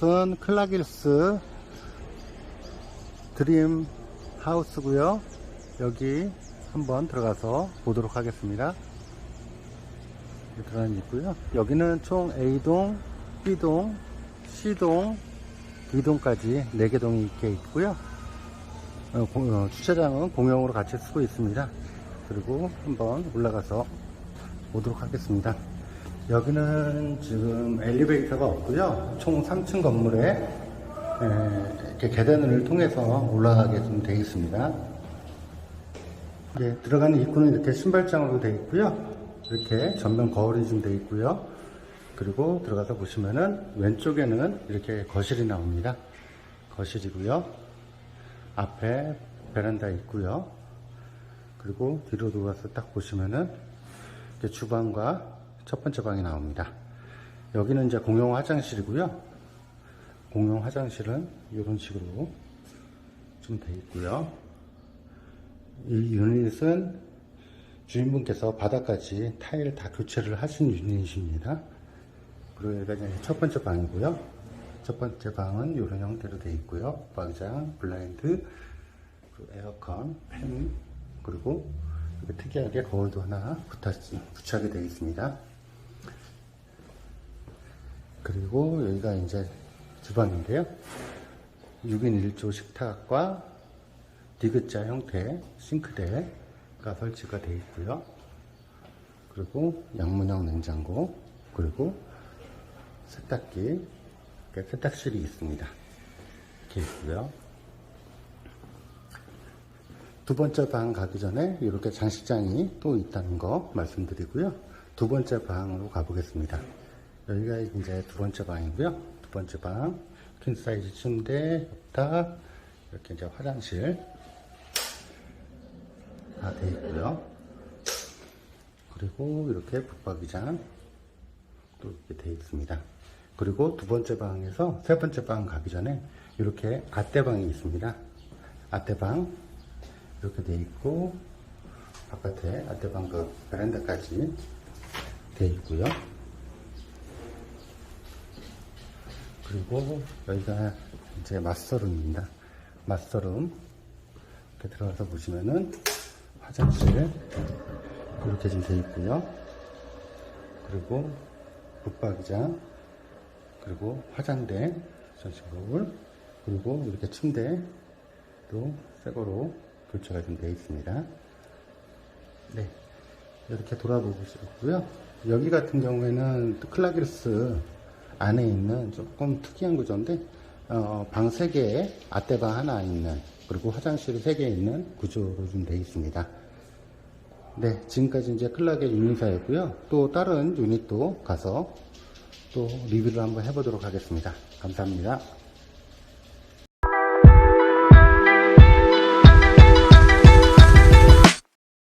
곳은 클라길스 드림 하우스고요. 여기 한번 들어가서 보도록 하겠습니다. 들어가는 있고요. 여기는 총 A동, B동, C동, D동까지 4개 동이 이렇게 있고요. 어, 공- 어, 주차장은 공용으로 같이 쓰고 있습니다. 그리고 한번 올라가서 보도록 하겠습니다 여기는 지금 엘리베이터가 없고요 총 3층 건물에 에, 이렇게 계단을 통해서 올라가게 좀 되어 있습니다. 예, 들어가는 입구는 이렇게 신발장으로 되어 있고요. 이렇게 전면 거울이 좀 되어 있고요. 그리고 들어가서 보시면은 왼쪽에는 이렇게 거실이 나옵니다. 거실이고요. 앞에 베란다 있고요. 그리고 뒤로 돌아서 딱 보시면은 주방과 첫 번째 방이 나옵니다. 여기는 이제 공용 화장실이고요. 공용 화장실은 이런 식으로 좀 돼 있고요. 이 유닛은 주인분께서 바닥까지 타일 다 교체를 하신 유닛입니다. 그리고 여기가 이제 첫 번째 방이고요. 첫 번째 방은 이런 형태로 되어 있고요. 방장, 블라인드, 에어컨, 팬, 그리고 특이하게 거울도 하나 부착, 부착이 되어 있습니다. 그리고 여기가 이제 주방인데요. 6인 1조 식탁과 디귿자 형태 싱크대가 설치가 되어 있고요. 그리고 양문형 냉장고, 그리고 세탁기, 세탁실이 있습니다. 이렇게 있고요. 두 번째 방 가기 전에 이렇게 장식장이 또 있다는 거 말씀드리고요. 두 번째 방으로 가보겠습니다. 여기가 이제 두 번째 방이고요. 두 번째 방, 퀸 사이즈 침대, 옆탁, 이렇게 이제 화장실 다 되어 있고요. 그리고 이렇게 붙박이장 또 이렇게 되어 있습니다. 그리고 두 번째 방에서 세 번째 방 가기 전에 이렇게 아떼방이 있습니다. 아떼방 이렇게 되어 있고 바깥에 아떼방 그 베란다까지 되어 있고요. 그리고 여기가 이제 맞서룸입니다. 맞서룸 이렇게 들어가서 보시면은 화장실 이렇게 좀 되어 있고요. 그리고 붙박이장 그리고 화장대 전신 거울 그리고 이렇게 침대도 새거로 교체가 좀 되어 있습니다. 네. 이렇게 돌아보시고요. 여기 같은 경우에는 클라기르스 안에 있는 조금 특이한 구조인데, 어, 방 3개에 아떼방 하나 있는, 그리고 화장실 3개 있는 구조로 좀 되어 있습니다. 네, 지금까지 이제 클라게 유닛사였고요. 또 다른 유닛도 가서 또 리뷰를 한번 해보도록 하겠습니다. 감사합니다.